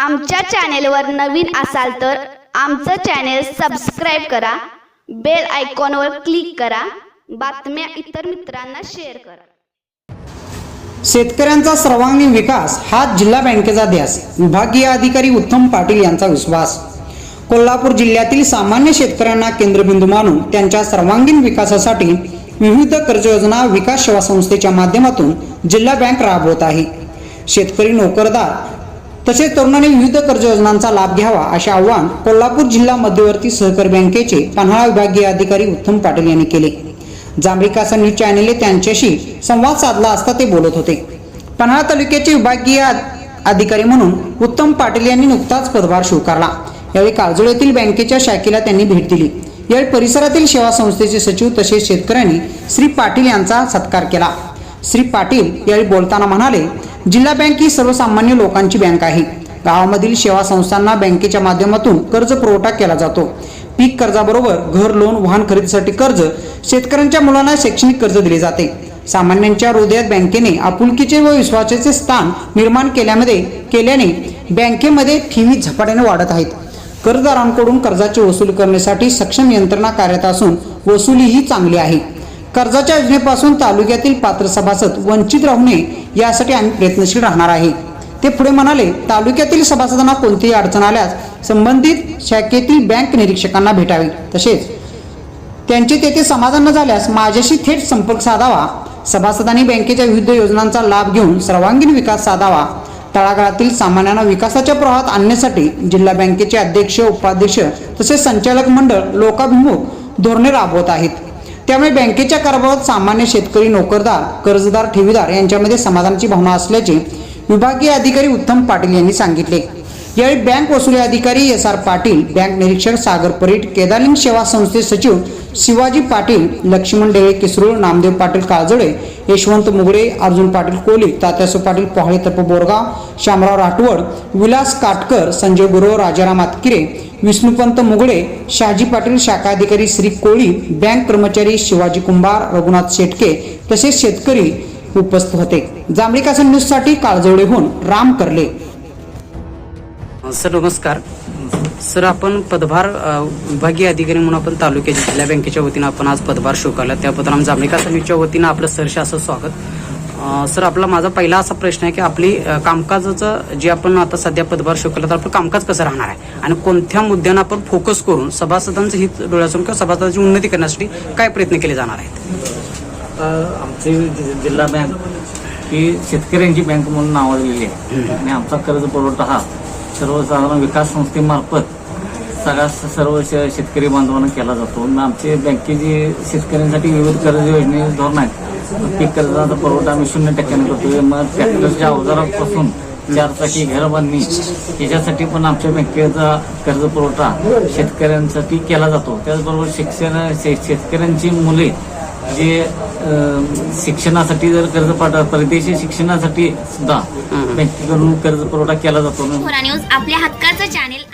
आमच्या चॅनेलवर नवीन असाल तर आमचं चॅनेल सबस्क्राईब करा बेल आयकॉनवर क्लिक करा बातम्या इतर मित्रांना शेअर करा. शेतकऱ्यांचा सर्वांगीण विकास हा जिल्हा बँकेचा ध्यास विभागीय अधिकारी उत्तम पाटील यांचा विश्वास. कोल्हापूर जिल्ह्यातील सामान्य शेतकऱ्यांना केंद्रबिंदू मानून त्यांच्या सर्वांगीण विकासासाठी विविध कर्ज योजना विकास सेवा संस्थेच्या माध्यमातून जिल्हा बँक राबवत आहे. शेतकरी नोकरदार तसेच तरुणांनी विविध कर्ज योजनांचा लाभ घ्यावा असे आवाहन कोल्हापूर जिल्हा मध्यवर्ती सहकारी बँकेचे पन्हाळा विभागीय अधिकारी उत्तम पाटील यांनी केले. जांभळीकासा न्यूज चॅनेलने त्यांच्याशी संवाद साधला असता ते बोलत होते. पन्हाळा तालुक्याचे विभागीय अधिकारी म्हणून उत्तम पाटील यांनी नुकताच पदभार स्वीकारला. यावेळी काळजोळ येथील बँकेच्या शाखेला त्यांनी भेट दिली. यावेळी परिसरातील सेवा संस्थेचे सचिव तसेच शेतकऱ्यांनी श्री पाटील यांचा सत्कार केला. श्री पाटील यावेळी बोलताना म्हणाले जिल्हा बँक ही सर्वसामान्य लोकांची बँक आहे. गावामधील सेवा संस्थांना बँकेच्या माध्यमातून कर्ज पुरवठा केला जातो. पीक कर्जाबरोबर घर लोन वाहन खरेदीसाठी कर्ज शेतकऱ्यांच्या मुलांना शैक्षणिक कर्ज दिले जाते. सामान्यांच्या हृदयात बँकेने आपुलकीचे व विश्वासाचे स्थान निर्माण केल्यामध्ये केल्याने बँकेमध्ये ठेवी झपाट्याने वाढत आहेत. कर्जदारांकडून कर्जाची वसूल करण्यासाठी सक्षम यंत्रणा कार्यरत असून वसुलीही चांगली आहे. कर्जाच्या योजनेपासून तालुक्यातील पात्र सभासद वंचित राहू नये यासाठी आम्ही प्रयत्नशील राहणार आहे. ते पुढे म्हणाले तालुक्यातील सभासदांना कोणतीही अडचण आल्यास संबंधित शाखेतील बँक निरीक्षकांना भेटावे. तसेच त्यांचे तेथे समाधान न झाल्यास माझ्याशी थेट संपर्क साधावा. सभासदांनी बँकेच्या विविध योजनांचा लाभ घेऊन सर्वांगीण विकास साधावा. तळागाळातील सामान्यांना विकासाच्या प्रवाहात आणण्यासाठी जिल्हा बँकेचे अध्यक्ष उपाध्यक्ष तसेच संचालक मंडळ लोकाभिमुख धोरणे राबवत आहेत. त्यामुळे बँकेच्या कारभारात सामान्य शेतकरी नोकरदार कर्जदार ठेवीदार यांच्यामध्ये समाधानाची भावना असल्याचे विभागीय अधिकारी उत्तम पाटील यांनी सांगितले. यावेळी बँक वसुली अधिकारी एस आर पाटील बँक निरीक्षक सागर परीट केदारलिंग सेवा संस्थे सचिव शिवाजी पाटील लक्ष्मण डेळे किसरूळ नामदेव पाटील काळजोडे यशवंत मुगडे अर्जुन पाटील कोली तात्यासो पाटील पहाळे तप बोरगाव शामराव राठवड विलास काटकर संजय गुरव राजाराम आतकिरे विष्णुपंत मुगळे शहाजी पाटील शाखा अधिकारी श्री कोळी बँक कर्मचारी शिवाजी कुंभार रघुनाथ शेटके तसेच शेतकरी उपस्थित होते. जांभळीकासन न्यूजसाठी काळजोडेहून राम करले. सर नमस्कार. सर आपण पदभार विभागीय अधिकारी म्हणून आपण तालुक्याच्या जिल्हा बँकेच्या वतीनं आपण आज पदभार स्वीकारला त्याबद्दल आम्ही जांभळीकासन न्यूजच्या वतीनं आपलं सरसे स्वागत. सर आपला माझा पहिला असा प्रश्न आहे की आपली कामकाजाचं जे आपण आता सध्या पदभार स्वीकारला तर आपलं कामकाज कसं राहणार आहे? आणि कोणत्या मुद्द्यांना आपण फोकस करून सभासदांचं हित डोळ्यासमोर किंवा सभासदांची उन्नती करण्यासाठी काय प्रयत्न केले जाणार आहेत? आमची जिल्हा बँक ही शेतकऱ्यांची बँक म्हणून नावाजलेली आहे. आणि आमचा कर्ज पुरवठा हा सर्वसाधारण विकास संस्थेमार्फत सगळ्या सर्व शेतकरी बांधवांना केला जातो. आमची बँकेची शेतकऱ्यांसाठी विविध कर्ज योजने धोरण आहेत. पीक कर्जाचा पुरवठा आम्ही शून्य टक्क्याने करतो मग ट्रॅक्टरच्या अवजारापासून चारचाकी घर बांधणी याच्यासाठी पण आमच्या बँकेचा कर्ज पुरवठा शेतकऱ्यांसाठी केला जातो. त्याचबरोबर शिक्षण शे- शेतकऱ्यांची मुले जे शिक्षणासाठी जर कर्ज पाठवा परदेशी शिक्षणासाठी सुद्धा बँकेकडून कर्ज पुरवठा केला जातो. न्यूज आपल्या हक्काचं चॅनेल